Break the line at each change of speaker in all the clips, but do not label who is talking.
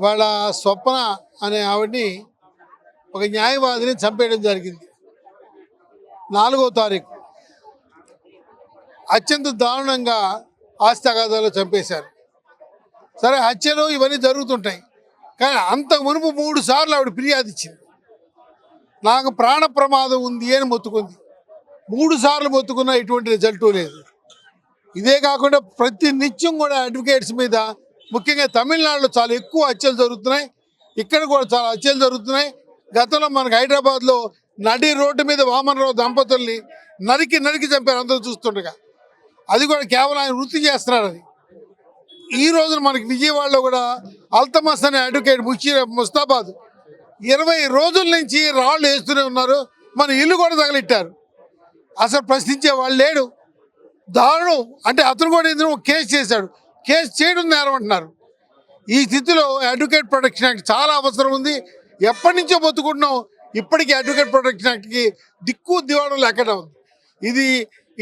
వాళ్ళ స్వప్న అనే ఆవిడ్ని ఒక న్యాయవాదిని చంపేయడం జరిగింది. నాలుగో తారీఖు. అత్యంత దారుణంగా ఆస్తి చంపేశారు. సరే హత్యలు ఇవన్నీ జరుగుతుంటాయి. కానీ అంత మునుపు మూడు సార్లు ఆవిడ ఫిర్యాదు ఇచ్చింది. నాకు ప్రాణ ప్రమాదం ఉంది అని మొత్తుకుంది. మూడు సార్లు మొత్తుకున్న ఎటువంటి రిజల్ట్ లేదు. ఇదే కాకుండా ప్రతి నిత్యం కూడా అడ్వకేట్స్ మీద ముఖ్యంగా తమిళనాడులో చాలా ఎక్కువ హత్యలు జరుగుతున్నాయి. ఇక్కడ కూడా చాలా హత్యలు జరుగుతున్నాయి. గతంలో మనకు హైదరాబాద్లో నడి రోడ్డు మీద వామనరావు దంపతుల్ని నరికి నరికి చంపారు అందరూ చూస్తుండగా. అది కూడా కేవలం ఆయన వృత్తి చేస్తున్నారు అది. ఈ రోజున మనకి విజయవాడలో కూడా అల్తమస్ అనే అడ్వకేట్ ముషీ ముస్తాబాద్ ఇరవై రోజుల నుంచి రాళ్ళు వేస్తూనే ఉన్నారు. మన ఇల్లు కూడా తగలెట్టారు. అసలు ప్రశ్నించే వాళ్ళు లేడు. దారుణం. అంటే అతను కూడా ఇందులో కేసు చేశాడు. కేసు చేయడం నేరం అంటున్నారు ఈ స్థితిలో అడ్వకేట్ ప్రొటెక్షన్ యాక్ట్ చాలా అవసరం ఉంది. ఎప్పటి నుంచో బతుకుంటున్నాం. ఇప్పటికీ అడ్వకేట్ ప్రొటెక్షన్ యాక్ట్కి దిక్కు దివాడం లేకుండా ఉంది. ఇది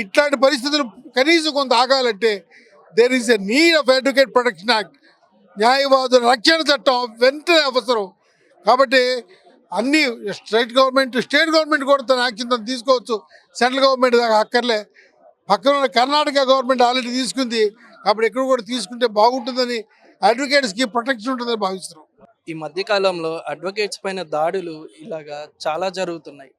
ఇట్లాంటి పరిస్థితులు కనీసం కొంత ఆగాలంటే there is a need of advocate protection act న్యాయవాదుల రక్షణ చట్టం వెంటనే అవసరం. కాబట్టి అన్ని స్టేట్ గవర్నమెంట్ స్టేట్ గవర్నమెంట్ కూడా తన యాక్షన్ తను తీసుకోవచ్చు. సెంట్రల్ గవర్నమెంట్ దాకా అక్కర్లే. పక్కన కర్ణాటక గవర్నమెంట్ ఆల్రెడీ తీసుకుంది. కాబట్టి ఎక్కడ కూడా తీసుకుంటే బాగుంటుందని అడ్వకేట్స్కి ప్రొటెక్షన్ ఉంటుందని భావిస్తున్నాం.
ఈ మధ్య కాలంలో అడ్వకేట్స్ పైన దాడులు ఇలాగా చాలా జరుగుతున్నాయి.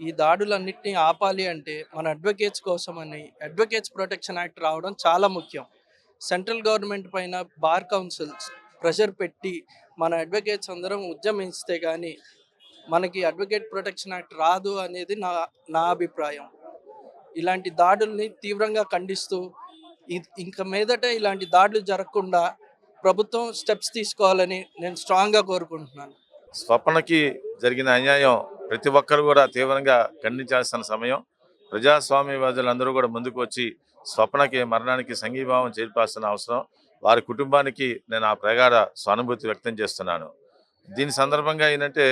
ఈ దాడులన్నింటినీ ఆపాలి అంటే మన అడ్వకేట్స్ కోసమని అడ్వకేట్స్ ప్రొటెక్షన్ యాక్ట్ రావడం చాలా ముఖ్యం. సెంట్రల్ గవర్నమెంట్ పైన బార్ కౌన్సిల్స్ ప్రెషర్ పెట్టి మన అడ్వకేట్స్ అందరం ఉద్యమిస్తే కానీ మనకి అడ్వకేట్ ప్రొటెక్షన్ యాక్ట్ రాదు అనేది నా నా అభిప్రాయం. ఇలాంటి దాడుల్ని తీవ్రంగా ఖండిస్తూ ఇంక మీదట ఇలాంటి దాడులు జరగకుండా ప్రభుత్వం స్టెప్స్ తీసుకోవాలని నేను స్ట్రాంగ్గా కోరుకుంటున్నాను.
స్వప్నకి జరిగిన అన్యాయం ప్రతి ఒక్కరు కూడా తీవ్రంగా ఖండించాల్సిన సమయం. ప్రజాస్వామ్యవాదులందరూ కూడా ముందుకు వచ్చి స్వప్నకి మరణానికి సంఘీభావం చేర్పాల్సిన అవసరం. వారి కుటుంబానికి నేను ఆ ప్రగాఢ సానుభూతి వ్యక్తం చేస్తున్నాను. దీని సందర్భంగా ఏంటంటే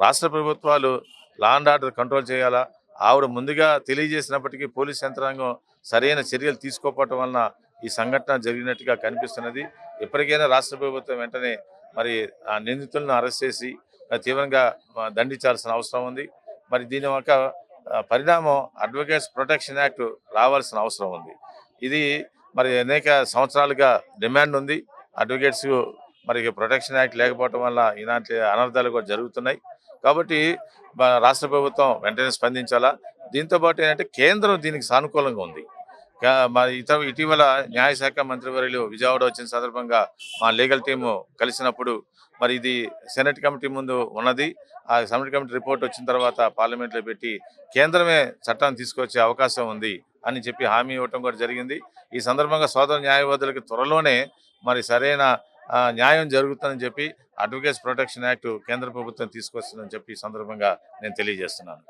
రాష్ట్ర ప్రభుత్వాలు లా అండ్ ఆర్డర్ కంట్రోల్ చేయాలా? ఆవిడ ముందుగా తెలియజేసినప్పటికీ పోలీస్ యంత్రాంగం సరైన చర్యలు తీసుకోకపోవటం వలన ఈ సంఘటన జరిగినట్టుగా కనిపిస్తున్నది. ఎప్పటికైనా రాష్ట్ర ప్రభుత్వం వెంటనే మరి ఆ నిందితులను అరెస్ట్ చేసి తీవ్రంగా దండించాల్సిన అవసరం ఉంది. మరి దీని యొక్క పరిణామం అడ్వకేట్స్ ప్రొటెక్షన్ యాక్ట్ రావాల్సిన అవసరం ఉంది. ఇది మరి అనేక సంవత్సరాలుగా డిమాండ్ ఉంది. అడ్వకేట్స్ మరి ప్రొటెక్షన్ యాక్ట్ లేకపోవటం వల్ల ఇలాంటి అనర్థాలు కూడా జరుగుతున్నాయి. కాబట్టి రాష్ట్ర ప్రభుత్వం వెంటనే స్పందించాలా? దీంతో పాటు ఏంటంటే కేంద్రం దీనికి సానుకూలంగా ఉంది. మరి ఇత ఇటీవల న్యాయశాఖ మంత్రివర్యులు విజయవాడ వచ్చిన సందర్భంగా మా లీగల్ టీము కలిసినప్పుడు మరి ఇది సెనెట్ కమిటీ ముందు ఉన్నది. ఆ సెనెట్ కమిటీ రిపోర్ట్ వచ్చిన తర్వాత పార్లమెంట్లో పెట్టి కేంద్రమే చట్టాన్ని తీసుకొచ్చే అవకాశం ఉంది అని చెప్పి హామీ ఇవ్వటం కూడా జరిగింది. ఈ సందర్భంగా సోదర న్యాయవాదులకు త్వరలోనే మరి సరైన న్యాయం జరుగుతుందని చెప్పి అడ్వకేట్స్ ప్రొటెక్షన్ యాక్ట్ కేంద్ర ప్రభుత్వం తీసుకొస్తుందని చెప్పి ఈ సందర్భంగా నేను తెలియజేస్తున్నాను.